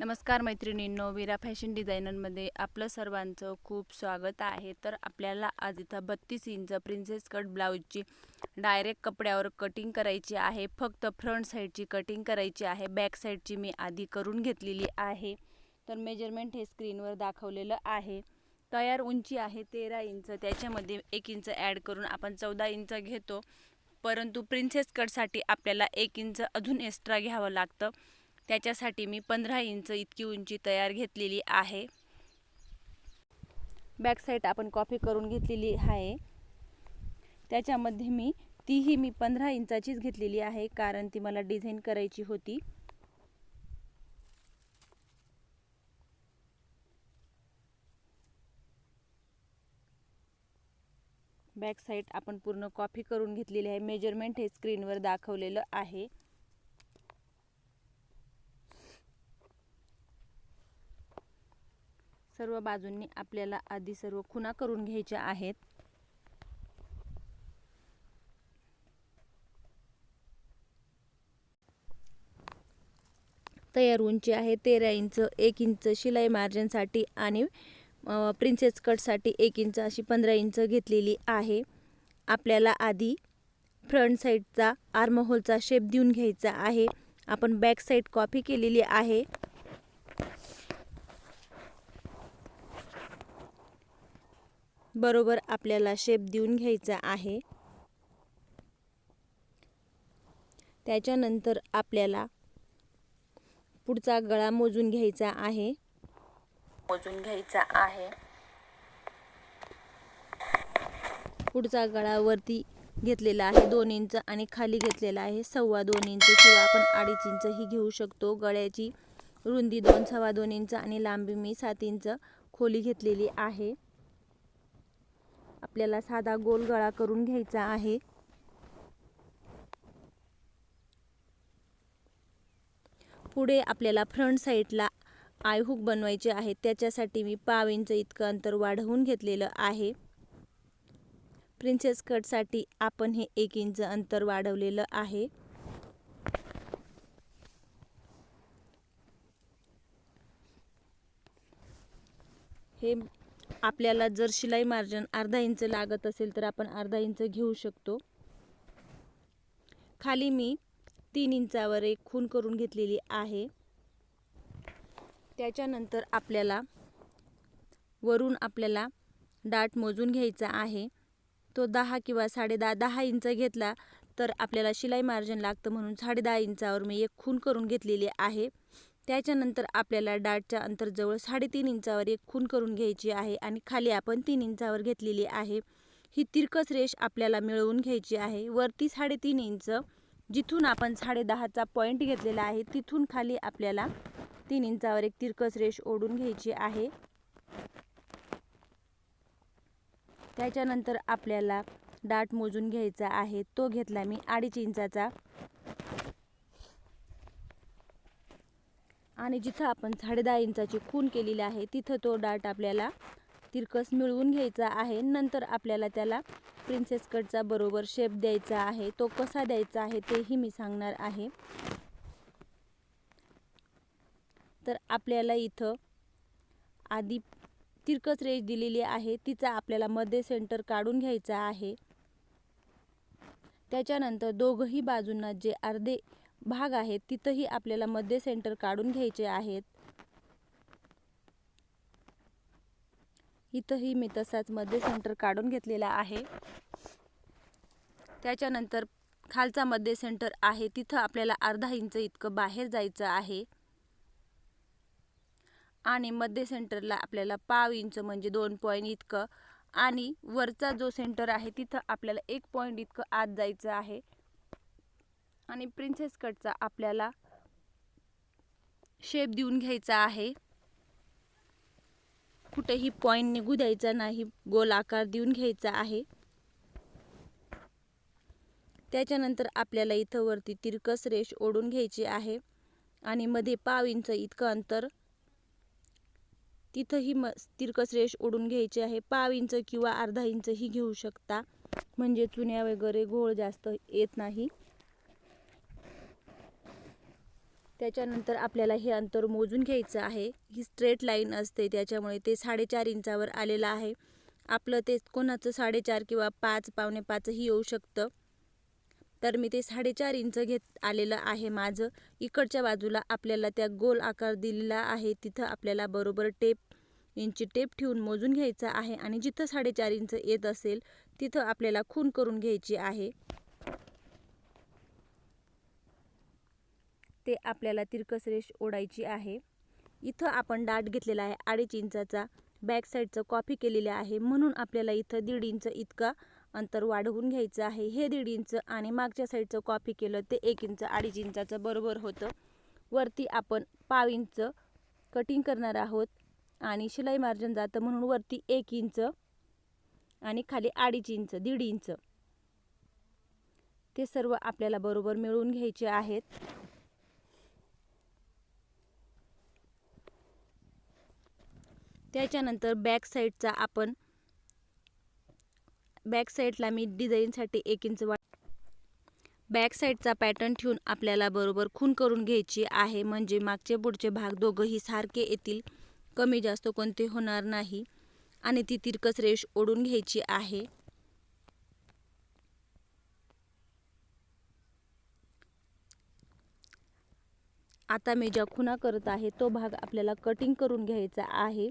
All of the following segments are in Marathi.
नमस्कार मैत्रिणींनो वीरा फॅशन डिझायनरमध्ये आपलं सर्वांचं खूप स्वागत आहे. तर आपल्याला आज इथं बत्तीस इंच प्रिन्सेस कट ब्लाऊजची डायरेक्ट कपड्यावर कटिंग करायची आहे. फक्त फ्रंट साईडची कटिंग करायची आहे. बॅक साईडची मी आधी करून घेतलेली आहे. तर मेजरमेंट हे स्क्रीनवर दाखवलेलं आहे. तयार उंची आहे तेरा इंच. त्याच्यामध्ये एक इंच ॲड करून आपण चौदा इंच घेतो. परंतु प्रिन्सेस कटसाठी आपल्याला एक इंच अजून एक्स्ट्रा घ्यावं लागतं. त्याच्यासाठी मी पंधरा इंच इतकी उंची तयार घेतलेली आहे. बॅक साईड आपण कॉपी करून घेतलेली आहे. त्याच्यामध्ये मी तीही मी पंधरा इंचाचीच घेतलेली आहे कारण ती मला डिझाईन करायची होती. बॅक साईड आपण पूर्ण कॉपी करून घेतलेली आहे. मेजरमेंट हे स्क्रीनवर दाखवलेलं आहे. सर्व बाजूंनी आपल्याला आधी सर्व खुणा करून घ्यायच्या आहेत. तयार उंची आहे तेरा इंच एक इंच शिलाई मार्जिनसाठी आणि प्रिन्सेस कटसाठी एक इंच अशी पंधरा इंच घेतलेली आहे. आपल्याला आधी फ्रंट साईडचा आर्महोलचा शेप देऊन घ्यायचा आहे. आपण बॅक साईड कॉपी केलेली आहे. बरोबर आपल्याला शेप देऊन घ्यायचा आहे. त्याच्यानंतर आपल्याला पुढचा गळा मोजून घ्यायचा आहे. मोजून घ्यायचा आहे. पुढचा गळा वरती घेतलेला आहे दोन इंच आणि खाली घेतलेला आहे सव्वा दोन इंच किंवा आपण अडीच इंच ही घेऊ शकतो. गळ्याची रुंदी दोन सव्वा दोन इंच आणि लांबी मी सात इंच खोली घेतलेली आहे. आपल्याला साधा गोल गळा करून घ्यायचा आहे. पुढे आपल्याला फ्रंट साईडला आयहूक बनवायचे आहे. त्याच्यासाठी मी पाव इंच इतकं अंतर वाढवून घेतलेलं आहे. प्रिन्सेस कटसाठी आपण हे एक इंच अंतर वाढवलेलं आहे. हे आपल्याला जर शिलाई मार्जन अर्धा इंच लागत असेल तर आपण अर्धा इंच घेऊ शकतो. खाली मी तीन इंचावर एक खून करून घेतलेली आहे. त्याच्यानंतर आपल्याला वरून आपल्याला डाट मोजून घ्यायचा आहे. तो दहा किंवा साडे दहा दहा इंच घेतला तर आपल्याला शिलाई मार्जिन लागतं म्हणून साडे दहा इंचावर मी एक खून करून घेतलेली आहे. त्याच्यानंतर आपल्याला डाटच्या अंतरजवळ साडेतीन इंचावर एक खून करून घ्यायची आहे आणि खाली आपण तीन इंचावर घेतलेली आहे. ही तिरकस रेष आपल्याला मिळवून घ्यायची आहे. वरती साडेतीन इंच जिथून आपण साडे दहाचा पॉईंट घेतलेला आहे तिथून खाली आपल्याला तीन इंचावर एक तिरकस रेष ओढून घ्यायची आहे. त्याच्यानंतर आपल्याला डाट मोजून घ्यायचा आहे. तो घेतला मी अडीच इंचाचा. आणि जिथं आपण साडे दहा इंचाची खून केलेली आहे तिथं तो डाट आपल्याला तिरकस मिळवून घ्यायचा आहे. नंतर आपल्याला त्याला प्रिन्सेस कटचा बरोबर शेप द्यायचा आहे. तो कसा द्यायचा आहे तेही मी सांगणार आहे. तर आपल्याला इथं आधी तिरकस रेष दिलेली आहे. तिचा आपल्याला मध्ये सेंटर काढून घ्यायचा आहे. त्याच्यानंतर दोघही बाजूंना जे अर्धे भाग आहेत तिथंही आपल्याला मध्य सेंटर काढून घ्यायचे आहेत. इथंही मी तसाच मध्य सेंटर काढून घेतलेला आहे. त्याच्यानंतर खालचा मध्य सेंटर आहे तिथं आपल्याला अर्धा इंच इतकं बाहेर जायचं आहे. आणि मध्य सेंटरला आपल्याला पाव इंच म्हणजे दोन पॉईंट इतकं आणि वरचा जो सेंटर आहे तिथं आपल्याला एक पॉईंट इतकं आत जायचं आहे. आणि प्रिन्सेस कटचा आपल्याला शेप देऊन घ्यायचा आहे. कुठेही पॉईंट निघू द्यायचा नाही गोल आकार देऊन घ्यायचा आहे. त्याच्यानंतर आपल्याला इथं वरती तिरकस रेष ओढून घ्यायची आहे आणि मध्ये पाव इंच इतकं अंतर तिथंही म तिरकस रेष ओढून घ्यायची आहे. पाव इंच किंवा अर्धा इंचही घेऊ शकता. म्हणजे चुन्या वगैरे घोळ जास्त येत नाही. त्याच्यानंतर आपल्याला हे अंतर मोजून घ्यायचं आहे. ही स्ट्रेट लाईन असते त्याच्यामुळे ते साडेचार इंचावर आलेलं आहे. आपलं ते कोणाचं साडेचार किंवा पाच पावणे पाचही येऊ शकतं. तर मी ते साडेचार इंच घेत आलेलं आहे माझं. इकडच्या बाजूला आपल्याला त्या गोल आकार दिलेला आहे. तिथं आपल्याला बरोबर टेप इंची टेप ठेवून मोजून घ्यायचं आहे. आणि जिथं साडेचार इंच येत असेल तिथं आपल्याला खून करून घ्यायची आहे. ते आपल्याला तिरकस रेष ओढायची आहे. इथं आपण डाट घेतलेला आहे अडीच इंचाचा. बॅक साईडचं कॉपी केलेलं आहे. म्हणून आपल्याला इथं दीड इंच इतका अंतर वाढवून घ्यायचं आहे. हे दीड इंच आणि मागच्या साईडचं कॉपी केलं ते एक इंच अडीच इंचाचं बरोबर होतं. वरती आपण पाव इंच कटिंग करणार आहोत आणि शिलाई मार्जन जातं म्हणून वरती एक इंच आणि खाली अडीच इंच दीड इंच. ते सर्व आपल्याला बरोबर मिळवून घ्यायचे आहेत. त्याच्यानंतर बॅक साईडचा आपण बॅक साईडला मी डिझाईनसाठी एक इंच वाट बॅक साईडचा पॅटर्न ठेवून आपल्याला बरोबर खून करून घ्यायची आहे. म्हणजे मागचे पुढचे भाग दोघंही सारखे येतील. कमी जास्त कोणते होणार नाही. आणि ती तिरकस रेष ओढून घ्यायची आहे. आता मी ज्या खुणा करत आहे तो भाग आपल्याला कटिंग करून घ्यायचा आहे.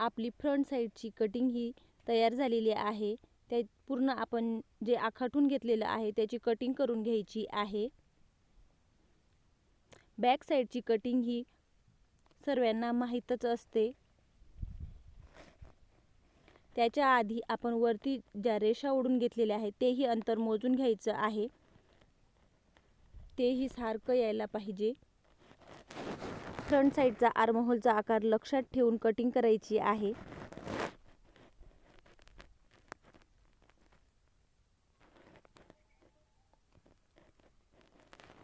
आपली फ्रंट साईडची कटिंग ही तयार झालेली आहे. त्या पूर्ण आपण जे आखाटून घेतलेलं आहे त्याची कटिंग करून घ्यायची आहे. बॅक साईडची कटिंग ही सर्वांना माहीतच असते. त्याच्या आधी आपण वरती ज्या रेषा ओढून घेतलेल्या आहेत तेही अंतर मोजून घ्यायचं आहे. तेही सारखं यायला पाहिजे. फ्रंट साईडचा आर्महोलचा आकार लक्षात ठेवून कटिंग करायची आहे.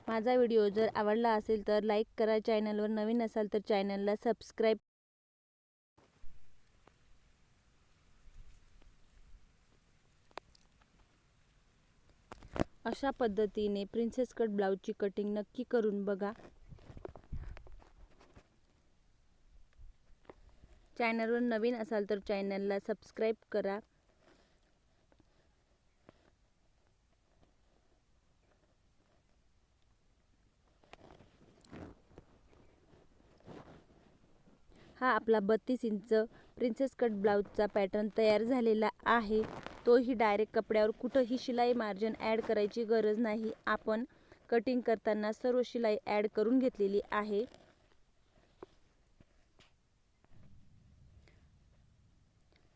माझा व्हिडिओ जर आवडला असेल तर लाईक करा. चॅनलवर नवीन असाल तर चॅनलला सबस्क्राईब अशा पद्धतीने प्रिन्सेस कट ब्लाऊजची कटिंग नक्की करून बघा. चॅनलवर नवीन असाल तर चॅनलला सबस्क्राईब करा. हा आपला बत्तीस इंच प्रिन्सेस कट ब्लाऊजचा पॅटर्न तयार झालेला आहे. तोही डायरेक्ट कपड्यावर कुठंही शिलाई मार्जिन ॲड करायची गरज नाही. आपण कटिंग करताना सर्व शिलाई ॲड करून घेतलेली आहे.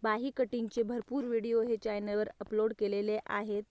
बाही कटिंगचे भरपूर व्हिडिओ हे चॅनलवर अपलोड केलेले आहेत.